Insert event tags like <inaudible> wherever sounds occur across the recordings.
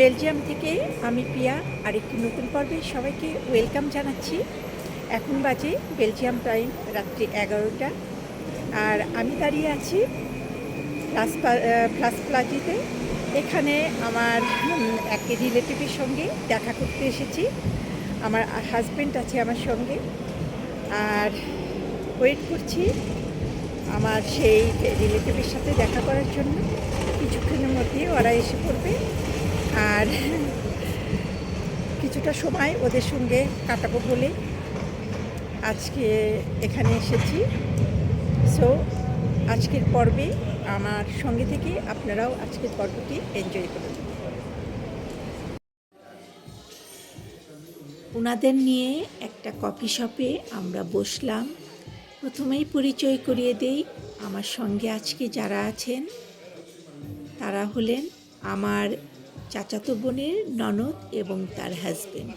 Belgium থেকে আমি পিয়া আরেকটি নতুন পর্বে সবাইকে ওয়েলকাম জানাচ্ছি। এখন বাজে বেলজিয়াম টাইম রাত্রি এগারোটা। আর আমি দাঁড়িয়ে আছি প্লাস প্লাজিতে। এখানে আমার এক রিলেটিভের সঙ্গে দেখা করতে এসেছি। আমার হাজব্যান্ড আছে আমার সঙ্গে। আর ওয়েট করছি আমার সেই রিলেটিভের সাথে দেখা করার জন্য। কিছুক্ষণের মধ্যে ওরা এসে পড়বে। আর কিছুটা সময় ওদের সঙ্গে কাটাবো বলে আজকে এখানে এসেছি। সো আজকের পর্বে আমার সঙ্গে থেকে আপনারাও আজকের পর্বটি এনজয় করুন। ওনাদের নিয়ে একটা কফি শপে আমরা বসলাম। প্রথমেই পরিচয় করিয়ে দেই, আমার সঙ্গে আজকে যারা আছেন, তারা হলেন আমার চাচাতো বোনের ননদ এবং তার হাজবেন্ড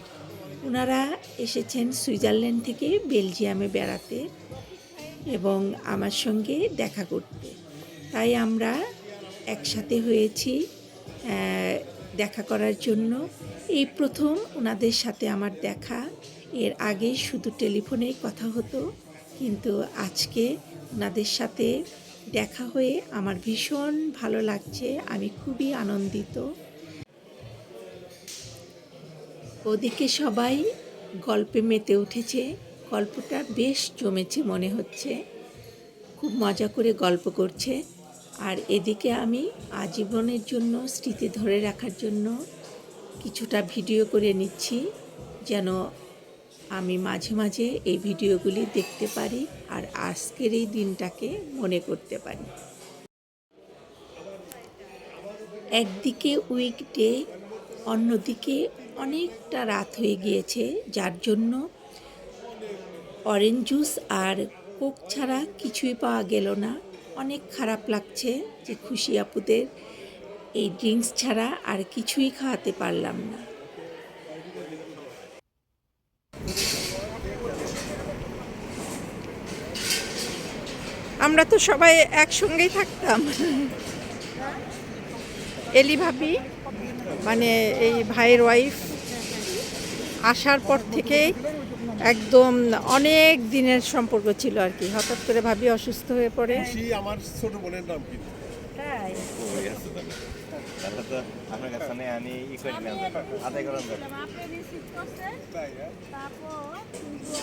ওনারা এসেছেন সুইজারল্যান্ড থেকে বেলজিয়ামে বেড়াতে এবং আমার সঙ্গে দেখা করতে। তাই আমরা একসাথে হয়েছি দেখা করার জন্য। এই প্রথম ওনাদের সাথে আমার দেখা। এর আগে শুধু টেলিফোনেই কথা হতো, কিন্তু আজকে ওনাদের সাথে দেখা হয়ে আমার ভীষণ ভালো লাগছে। আমি খুবই আনন্দিত। ওদিকে সবাই গল্পে মেতে উঠেছে। গল্পটা বেশ জমেছে মনে হচ্ছে। খুব মজা করে গল্প করছে। আর এদিকে আমি আজীবনের জন্য স্মৃতি ধরে রাখার জন্য কিছুটা ভিডিও করে নিচ্ছি, যেন আমি মাঝে মাঝে এই ভিডিওগুলি দেখতে পারি আর আজকের এই দিনটাকে মনে করতে পারি। একদিকে উইকডে, অন্যদিকে অনেকটা রাত হয়ে গিয়েছে, যার জন্য অরেঞ্জ জুস আর কোক ছাড়া কিছুই পাওয়া গেল না। অনেক খারাপ লাগছে যে খুশি আপুদের এই ড্রিঙ্কস ছাড়া আর কিছুই খাওয়াতে পারলাম না। আমরা তো সবাই একসঙ্গেই থাকতাম। এলি ভাবি মানে এই ভাইয়ের ওয়াইফ আসার পর থেকে একদম অনেক দিনের সম্পর্ক ছিল আর কি। হঠাৎ করে ভাবি অসুস্থ হয়ে পড়ে। আমার ছোট বোনের নাম কি?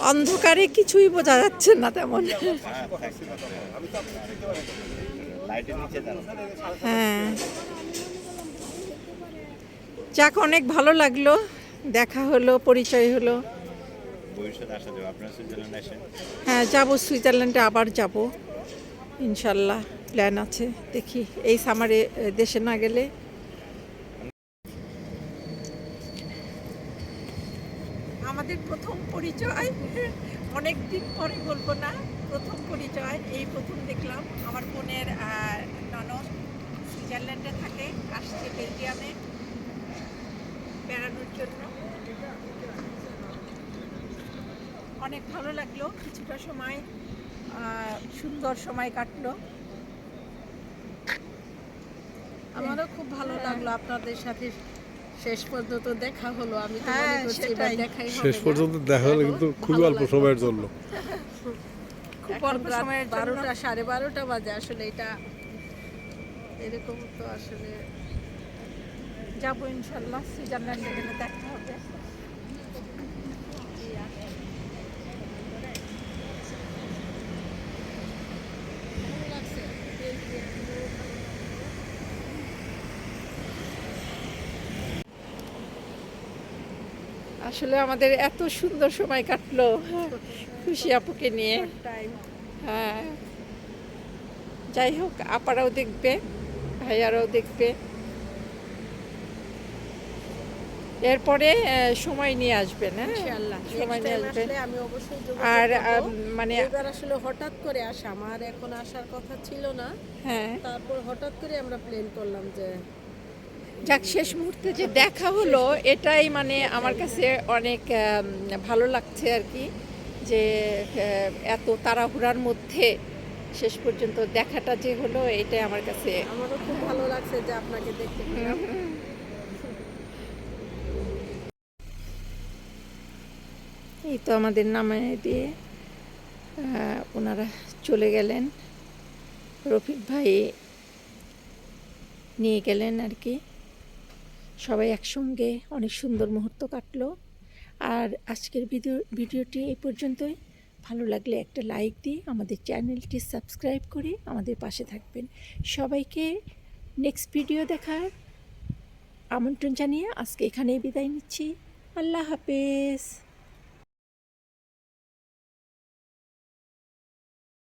অন্ধকারে কিছুই বোঝা যাচ্ছে না তেমন। লাইটের নিচে দাঁড়ান হ্যাঁ। যাক অনেক ভালো লাগল। দেখা হলো পরিচয় হলো। হ্যাঁ যাব সুইজারল্যান্ডে আবার যাব। ইনশাল্লাহ প্ল্যান আছে দেখি। এই সামারে দেশে না গেলে। আমাদের প্রথম পরিচয় অনেক দিন পরে বলব না প্রথম পরিচয় এই প্রথম দেখলাম। আমার বোনের ননদ সুইজারল্যান্ডে থাকে আসছে বেলজিয়ামে। বেড়ানোর জন্য। অনেক ভালো লাগল। কিছুটা সময় সুন্দর সময় কাটলো। আমারও খুব ভালো লাগল আপনাদের সাথে শেষ পর্যন্ত দেখা হলো। আমি তো হ্যাঁ, মনে করছি এবার দেখাই হবে শেষ পর্যন্ত দেখা হলো কিন্তু খুবই অল্প সময়ের জন্য। খুব অল্প সময়ের জন্য। বারোটা সাড়ে বারোটা বাজে। আসলে এটা এরকম তো আসলে যাব ইনশাল্লাহ সুইজারল্যান্ডে গেলে দেখা হবে। আসলে আমাদের এত সুন্দর সময় কাটলো। খুশি আপুকে নিয়ে। হ্যাঁ। যাই হোক আপারাও দেখবে ভাইয়ারাও দেখবে। এরপরে সময় নিয়ে আসবেন হ্যাঁ? সময় নিয়ে আসবেন। আমি অবশ্যই আর। মানে এবার আসলে হঠাৎ করে আসা আমার এখন আসার কথা ছিল না। হ্যাঁ। তারপর হঠাৎ করে আমরা প্ল্যান করলাম যে যাক শেষ মুহূর্তে যে দেখা হলো এটাই মানে আমার কাছে অনেক ভালো লাগছে আর কি যে এত তাড়াহুড়ার মধ্যে শেষ পর্যন্ত দেখাটা যে হলো এটাই আমার কাছে আমারও খুব ভালো লাগছে যে আপনাকে দেখতে <laughs> এই তো আমাদের নামে দিয়ে ওনারা চলে গেলেন। রফিক ভাই নিয়ে গেলেন আর কি। সবাই একসঙ্গে অনেক সুন্দর মুহূর্ত কাটলো। আর আজকের ভিডিও, ভিডিওটি এই পর্যন্তই। ভালো লাগলে একটা লাইক দিয়ে আমাদের চ্যানেলটি সাবস্ক্রাইব করে আমাদের পাশে থাকবেন। সবাইকে নেক্সট ভিডিও দেখার আমন্ত্রণ জানিয়ে আজকে এখানেই বিদায় নিচ্ছি। আল্লাহ হাফেজ।